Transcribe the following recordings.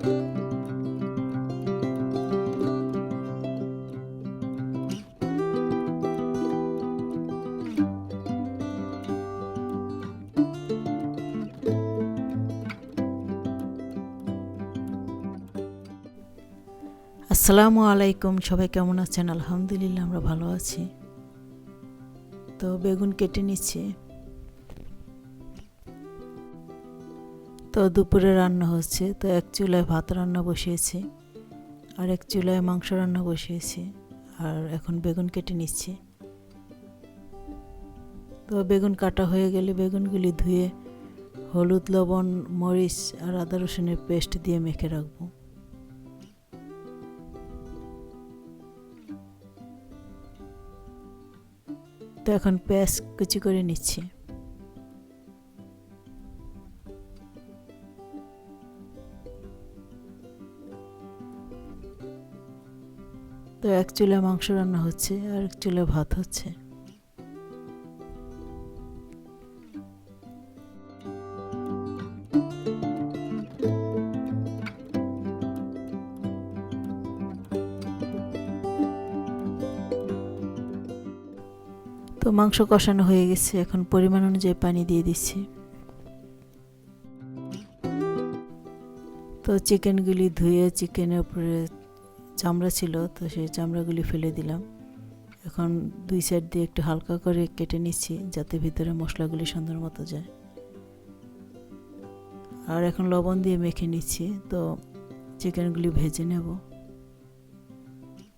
আসসালামু আলাইকুম সবাই কেমন আছেন? আলহামদুলিল্লাহ আমরা ভালো আছি। তো বেগুন কেটে নিচ্ছি। তো দুপুরে রান্না হচ্ছে, তো এক চুলায় ভাত রান্না বসিয়েছি আর এক চুলায় মাংস রান্না বসিয়েছি আর এখন বেগুন কেটে নিচ্ছি। তো বেগুন কাটা হয়ে গেলে বেগুনগুলি ধুয়ে হলুদ, লবণ, মরিচ আর আদা রসুনের পেস্ট দিয়ে মেখে রাখব। তো এখন পেঁয়াজ কুচি করে নিচ্ছি। তো এক চুলে মাংস রান্না হচ্ছে আর এক চুলে ভাত হচ্ছে। তো মাংস কষানো হয়ে গেছে, এখন পরিমাণ অনুযায়ী পানি দিয়ে দিচ্ছি। তো চিকেনগুলি ধুয়ে চিকেনের উপরে চামড়া ছিল, তো সেই চামড়াগুলি ফেলে দিলাম। এখন দুই সাইড দিয়ে একটু হালকা করে কেটে নিচ্ছি, যাতে ভিতরে মশলাগুলি সুন্দর মতো যায়। আর এখন লবণ দিয়ে মেখে নিচ্ছি, তো চিকেনগুলি ভেজে নেব।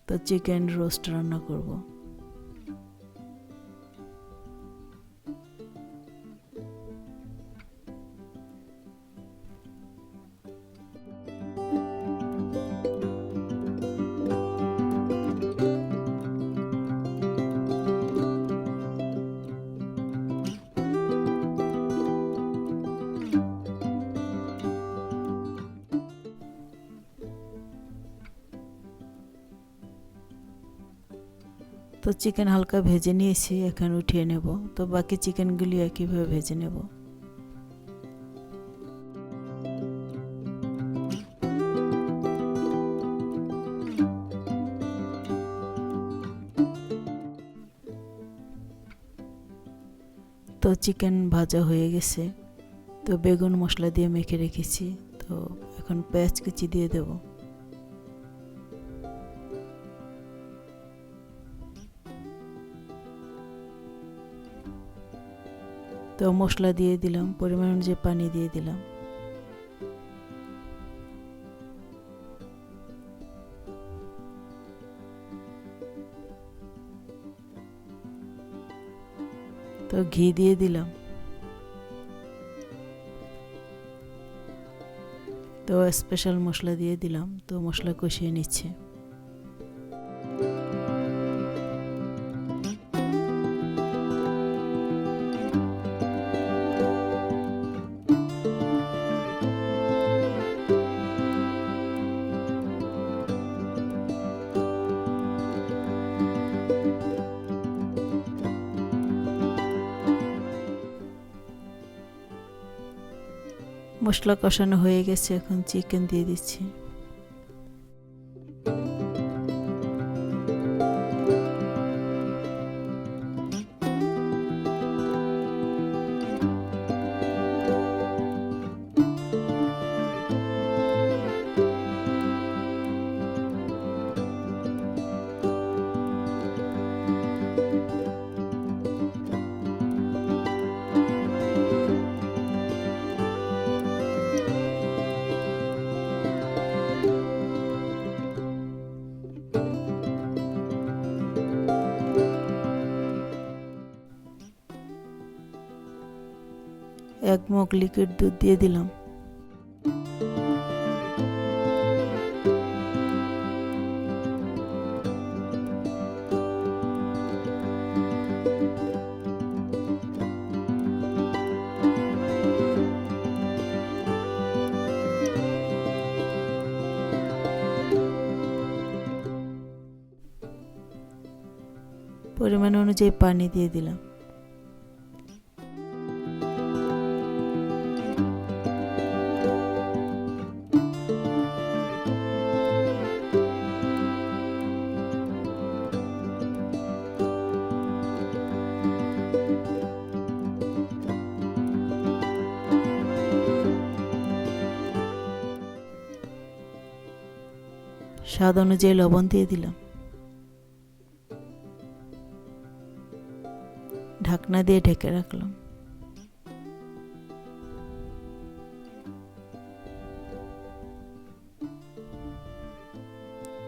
তো চিকেন রোস্ট রান্না করব। তো চিকেন হালকা ভেজে নিয়েছি, এখন উঠিয়ে নেব। তো বাকি চিকেনগুলি একইভাবে ভেজে নেব। তো চিকেন ভাজা হয়ে গেছে। তো বেগুন মশলা দিয়ে মেখে রেখেছি। তো এখন পেঁয়াজ কুচি দিয়ে দেবো। তো মশলা দিয়ে দিলাম, পরিমাণ অনুযায়ী পানি দিয়ে দিলাম। তো ঘি দিয়ে দিলাম। তো স্পেশাল মশলা দিয়ে দিলাম, তো মশলা কষিয়ে নিচ্ছে। মশলা কষানো হয়ে গেছে এখন চিকেন দিয়ে দিচ্ছি। এক মগ লিকুইড দুধ দিয়ে দিলাম। পরিমাণ অনুযায়ী পানি দিয়ে দিলাম। স্বাদ অনুযায়ী লবণ দিয়ে দিলাম। ঢাকনা দিয়ে ঢেকে রাখলাম।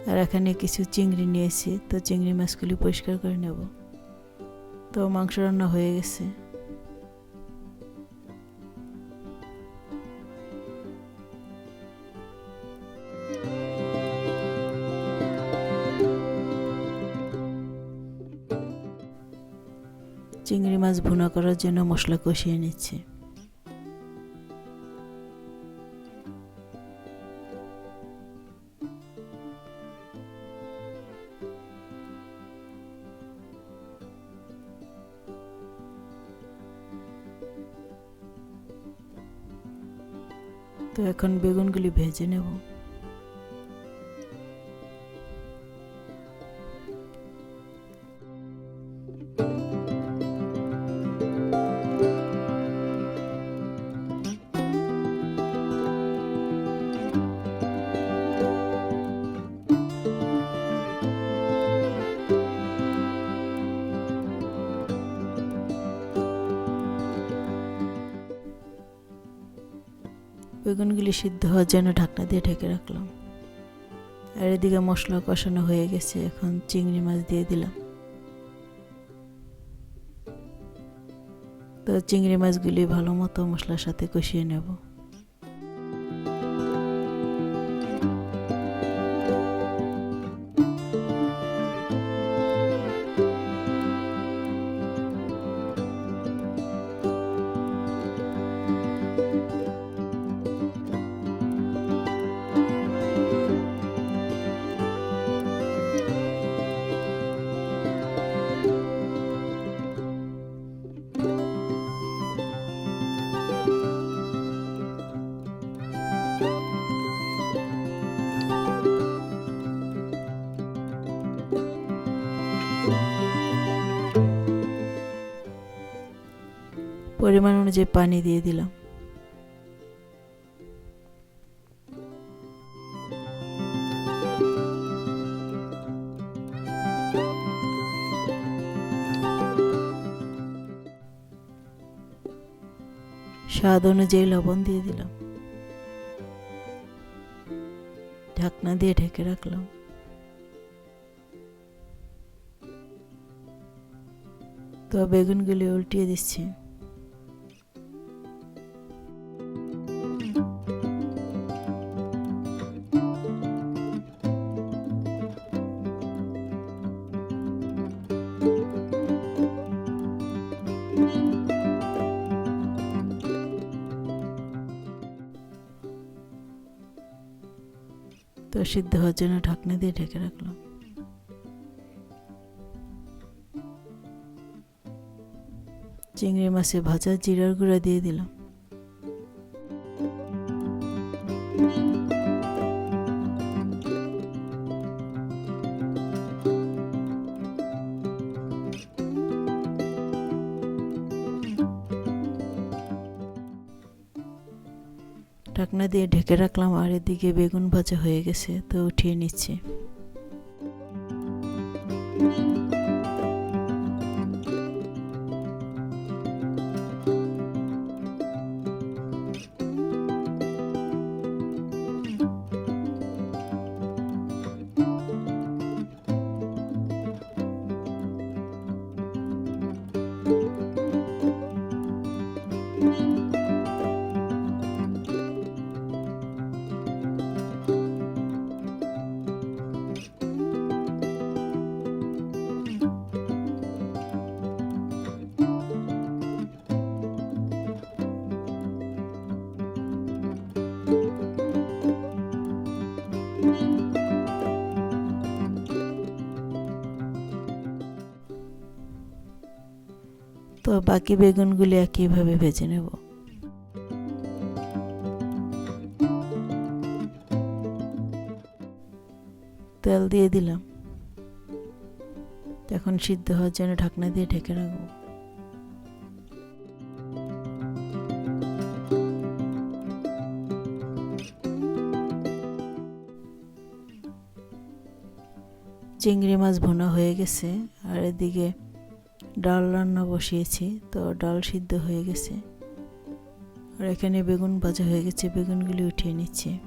আর এখানে কিছু চিংড়ি নিয়েছি, তো চিংড়ি মাছগুলি পরিষ্কার করে নেব। তো মাংস রান্না হয়ে গেছে। মাছ ভুনা করার জন্য মশলা কষিয়ে নিচ্ছি। তো এখন বেগুনগুলি ভেজে নেব। বেগুনগুলি সিদ্ধ হওয়ার জন্য ঢাকনা দিয়ে ঢেকে রাখলাম। আর এদিকে মশলা কষানো হয়ে গেছে, এখন চিংড়ি মাছ দিয়ে দিলাম। তো চিংড়ি মাছগুলি ভালো মতো মশলার সাথে কষিয়ে নেব। পরিমাণ অনুযায়ী পানি দিয়ে দিলাম। স্বাদ অনুযায়ী লবণ দিয়ে দিলাম। ঢাকনা দিয়ে ঢেকে রাখলাম। তো বেগুনগুলি উল্টিয়ে দিচ্ছি। তো সিদ্ধ হওয়ার জন্য ঢাকনা দিয়ে ঢেকে রাখলাম। চিংড়ি মাছে ভাজা, জিরার গুঁড়া দিয়ে দিলাম। ঢাকনা দিয়ে ঢেকে রাখলাম আর এদিকে বেগুন ভাজা হয়ে গেছে তো উঠিয়ে নিচ্ছি। বাকি বেগুনগুলি একইভাবে ভেজে নেব? তেল দিয়ে দিলাম। এখন সিদ্ধ হওয়ার জন্য ঢাকনা দিয়ে ঢেকে রাখব। চিংড়ি মাছ ভুনা হয়ে গেছে, আর এদিকে ডাল রান্না বসিয়েছি, তো ডাল সিদ্ধ হয়ে গেছে। আর এখানে বেগুন ভাজা হয়ে গেছে, বেগুনগুলি উঠিয়ে নিচ্ছি।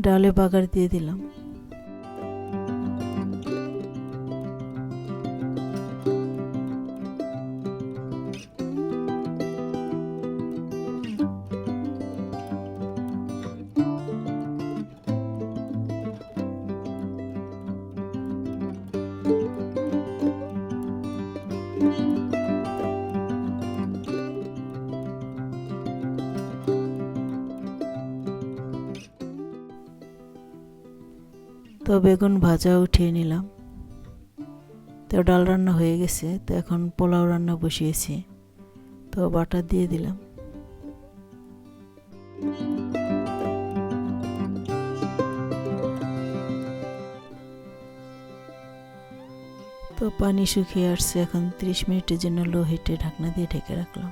ডালে বাগার দিয়ে দিলাম। তো বেগুন ভাজা উঠিয়ে নিলাম। তো ডাল রান্না হয়ে গেছে, তো এখন পোলাও রান্না বসিয়েছি। তো বাটার দিয়ে দিলাম। তো পানি শুকিয়ে আসছে, এখন ত্রিশ মিনিটের জন্য লো হিটে ঢাকনা দিয়ে ঢেকে রাখলাম।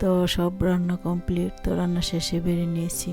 তো সব রান্না কমপ্লিট, তো রান্না শেষে বেরিয়ে নিয়েছি।